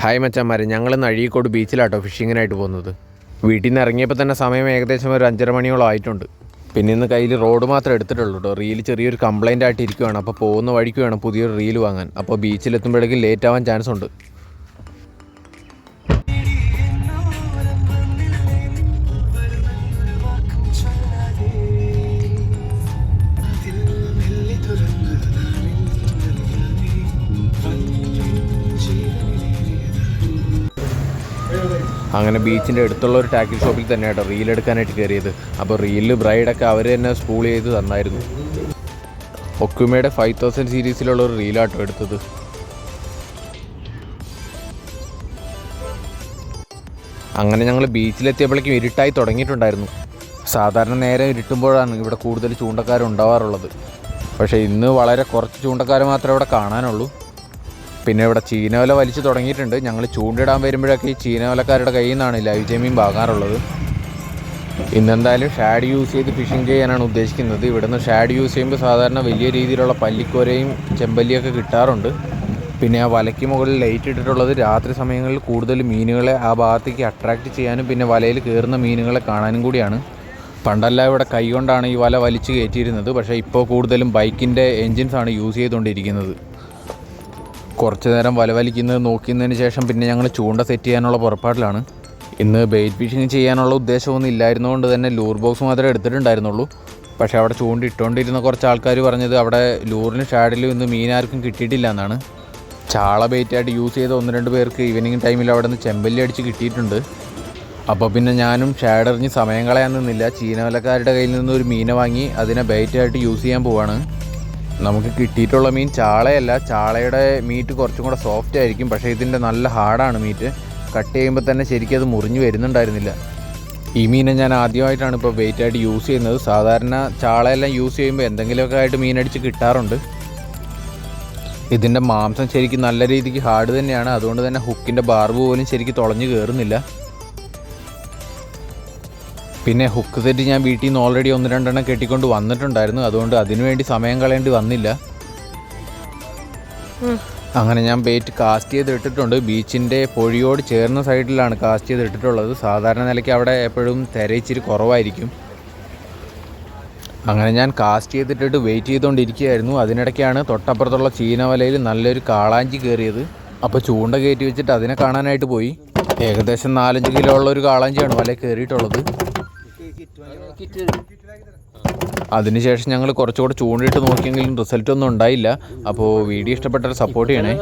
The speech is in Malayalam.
ഹായ് മച്ചന്മാരെ ഞങ്ങൾ അഴീക്കോട് ബീച്ചിലാട്ടോ ഫിഷിങ്ങിനായിട്ട് പോകുന്നത്. വീട്ടിൽ നിന്ന് ഇറങ്ങിയപ്പോൾ തന്നെ സമയം ഏകദേശം ഒരു അഞ്ചര മണിയോളം ആയിട്ടുണ്ട്. പിന്നെ ഇന്ന് കയ്യിൽ റോഡ് മാത്രമേ എടുത്തിട്ടുള്ളൂ കേട്ടോ റീൽ ചെറിയൊരു കംപ്ലൈന്റ് ആയിട്ട് ഇരിക്കുവാണ് അപ്പോൾ പോകുന്ന വഴിക്ക് വേണം പുതിയൊരു റീൽ വാങ്ങാൻ. അപ്പോൾ ബീച്ചിലെത്തുമ്പോഴേക്കും ലേറ്റ് ആവാൻ ചാൻസ് ഉണ്ട്. അങ്ങനെ ബീച്ചിന്റെ അടുത്തുള്ള ഒരു ടാക്കിൾ ഷോപ്പിൽ തന്നെ തന്നെയാട്ടോ റീൽ എടുക്കാനായിട്ട് കയറിയത് അപ്പോൾ റീലിൽ ബ്രൈഡൊക്കെ അവർ തന്നെ സ്പൂൾ ചെയ്ത് തന്നായിരുന്നു. ഒക്കുമയുടെ ഫൈവ് തൗസൻഡ് സീരീസിലുള്ള ഒരു റീലാട്ടോ എടുത്തത്. അങ്ങനെ ഞങ്ങൾ ബീച്ചിലെത്തിയപ്പോഴേക്കും ഇരുട്ടായി തുടങ്ങിയിട്ടുണ്ടായിരുന്നു. സാധാരണ നേരെ ഇരുട്ടുമ്പോഴാണ് ഇവിടെ കൂടുതൽ ചൂണ്ടക്കാരുണ്ടാവാറുള്ളത്. പക്ഷേ ഇന്ന് വളരെ കുറച്ച് ചൂണ്ടക്കാർ മാത്രമേ ഇവിടെ കാണാനുള്ളൂ. പിന്നെ ഇവിടെ ചീനവല വലിച്ചു തുടങ്ങിയിട്ടുണ്ട്. ഞങ്ങൾ ചൂണ്ടിടാൻ വരുമ്പോഴൊക്കെ ഈ ചീനവലക്കാരുടെ കയ്യിൽ നിന്നാണ് ലൈവ് ജമീൻ വാങ്ങാറുള്ളത്. ഇന്നെന്തായാലും ഷാഡ് യൂസ് ചെയ്ത് ഫിഷിംഗ് ചെയ്യാനാണ് ഉദ്ദേശിക്കുന്നത്. ഇവിടുന്ന് ഷാഡ് യൂസ് ചെയ്യുമ്പോൾ സാധാരണ വലിയ രീതിയിലുള്ള പല്ലിക്കോരയും ചെമ്പല്ലിയൊക്കെ കിട്ടാറുണ്ട്. പിന്നെ ആ വലയ്ക്ക് മുകളിൽ ലൈറ്റ് ഇട്ടിട്ടുള്ളത് രാത്രി സമയങ്ങളിൽ കൂടുതൽ മീനുകളെ ആ ഭാഗത്തേക്ക് അട്രാക്റ്റ് ചെയ്യാനും പിന്നെ വലയിൽ കയറുന്ന മീനുകളെ കാണാനും കൂടിയാണ്. പണ്ടല്ല ഇവിടെ കൈകൊണ്ടാണ് ഈ വല വലിച്ചു കയറ്റിയിരുന്നത്. പക്ഷേ ഇപ്പോൾ കൂടുതലും ബൈക്കിന്റെ എൻജിൻസാണ് യൂസ് ചെയ്തുകൊണ്ടിരിക്കുന്നത്. കുറച്ച് നേരം വലവലിക്കുന്നത് നോക്കിയതിന് ശേഷം പിന്നെ ഞങ്ങൾ ചൂണ്ട സെറ്റ് ചെയ്യാനുള്ള പുറപ്പാടിലാണ്. ഇന്ന് ബെയ്റ്റ് ഫിഷിങ് ചെയ്യാനുള്ള ഉദ്ദേശമൊന്നും ഇല്ലായിരുന്നുകൊണ്ട് തന്നെ ലൂർ ബോക്സ് മാത്രമേ എടുത്തിട്ടുണ്ടായിരുന്നുള്ളൂ. പക്ഷേ അവിടെ ചൂണ്ടിട്ടുകൊണ്ടിരുന്ന കുറച്ച് ആൾക്കാർ പറഞ്ഞത് അവിടെ ലൂറിനും ഷാഡിലും ഇന്ന് മീനാർക്കും കിട്ടിയിട്ടില്ല എന്നാണ്. ചാള ബെയ്റ്റായിട്ട് യൂസ് ചെയ്ത ഒന്ന് രണ്ട് പേർക്ക് ഈവനിങ് ടൈമിൽ അവിടെ നിന്ന് ചെമ്പല്ലി അടിച്ച് കിട്ടിയിട്ടുണ്ട്. അപ്പോൾ പിന്നെ ഞാനും ഷാഡെറിഞ്ഞ് സമയം കളയാൻ നിന്നില്ല. ചീനവലക്കാരുടെ കയ്യിൽ നിന്ന് ഒരു മീനെ വാങ്ങി അതിനെ ബെയ്റ്റായിട്ട് യൂസ് ചെയ്യാൻ പോവാണ്. നമുക്ക് കിട്ടിയിട്ടുള്ള മീൻ ചാളയല്ല. ചാളയുടെ മീറ്റ് കുറച്ചും കൂടെ സോഫ്റ്റ് ആയിരിക്കും. പക്ഷേ ഇതിന്റെ നല്ല ഹാർഡാണ് മീറ്റ് കട്ട് ചെയ്യുമ്പോൾ തന്നെ ശരിക്കും അത് മുറിഞ്ഞു വരുന്നുണ്ടായിരുന്നില്ല. ഈ മീനെ ഞാൻ ആദ്യമായിട്ടാണ് ഇപ്പോൾ വെയിറ്റ് ആയിട്ട് യൂസ് ചെയ്യുന്നത്. സാധാരണ ചാളയെല്ലാം യൂസ് ചെയ്യുമ്പോൾ എന്തെങ്കിലുമൊക്കെ ആയിട്ട് മീനടിച്ച് കിട്ടാറുണ്ട്. ഇതിന്റെ മാംസം ശരിക്കും നല്ല രീതിക്ക് ഹാർഡ് തന്നെയാണ്. അതുകൊണ്ട് തന്നെ ഹുക്കിന്റെ ബാർബ് പോലും ശരിക്കും തുളഞ്ഞു കയറുന്നില്ല പിന്നെ ഹുക്ക് സെറ്റ് ഞാൻ വീട്ടിൽ നിന്ന് ഓൾറെഡി ഒന്ന് രണ്ടെണ്ണം കെട്ടിക്കൊണ്ട് വന്നിട്ടുണ്ടായിരുന്നു. അതുകൊണ്ട് അതിനുവേണ്ടി സമയം കളയേണ്ടി വന്നില്ല. അങ്ങനെ ഞാൻ ബേറ്റ് കാസ്റ്റ് ചെയ്ത് ഇട്ടിട്ടുണ്ട്. ബീച്ചിന്റെ പൊഴിയോട് ചേർന്ന സൈഡിലാണ് കാസ്റ്റ് ചെയ്ത് ഇട്ടിട്ടുള്ളത്. സാധാരണ നിലയ്ക്ക് അവിടെ എപ്പോഴും തിരയിച്ചിരി കുറവായിരിക്കും. അങ്ങനെ ഞാൻ കാസ്റ്റ് ചെയ്തിട്ടിട്ട് വെയിറ്റ് ചെയ്തുകൊണ്ടിരിക്കുകയായിരുന്നു അതിനിടയ്ക്കാണ് തൊട്ടപ്പുറത്തുള്ള ചീനവലയിൽ നല്ലൊരു കാളാഞ്ചി കയറിയത് അപ്പോൾ ചൂണ്ട കയറ്റി വെച്ചിട്ട് അതിനെ കാണാനായിട്ട് പോയി. ഏകദേശം നാലഞ്ച് കിലോ ഉള്ള ഒരു കാളാഞ്ചിയാണ് വല കയറിയിട്ടുള്ളത്. അതിനുശേഷം ഞങ്ങൾ കുറച്ചുകൂടെ ചൂണ്ടിയിട്ട് നോക്കിയെങ്കിലും റിസൾട്ടൊന്നും ഉണ്ടായില്ല. അപ്പോൾ വീഡിയോ ഇഷ്ടപ്പെട്ടവർ സപ്പോർട്ട് ചെയ്യണേ.